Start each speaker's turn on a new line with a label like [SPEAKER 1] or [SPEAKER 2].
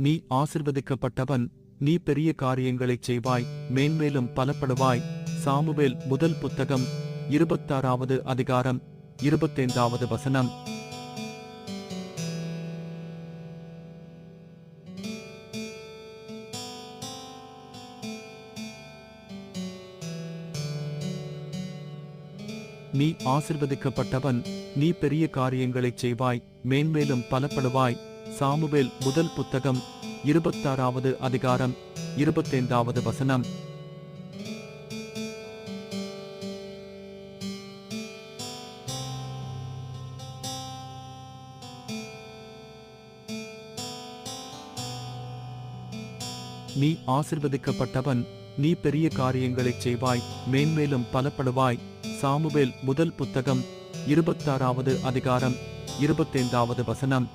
[SPEAKER 1] நீ ஆசிர்வதிக்கப்பட்டவன் நீ பெரிய காரியங்களைச் செய்வாய் மேன்மேலும் பலப்படுவாய். சாமுவேல் முதல் புத்தகம் இருபத்தாறாவது அதிகாரம் இருபத்தைந்தாவது வசனம். நீ ஆசிர்வதிக்கப்பட்டவன் நீ பெரிய காரியங்களைச் செய்வாய் மேன்மேலும் பலப்படுவாய். சாமுவேல் முதல் புத்தகம் இருபத்தாறாவது அதிகாரம் இருபத்தைந்தாவது வசனம். நீ ஆசிர்வதிக்கப்பட்டவன் நீ பெரிய காரியங்களைச் செய்வாய் மேன்மேலும் பலப்படுவாய். சாமுவேல் முதல் புத்தகம் இருபத்தாறாவது அதிகாரம் இருபத்தைந்தாவது வசனம்.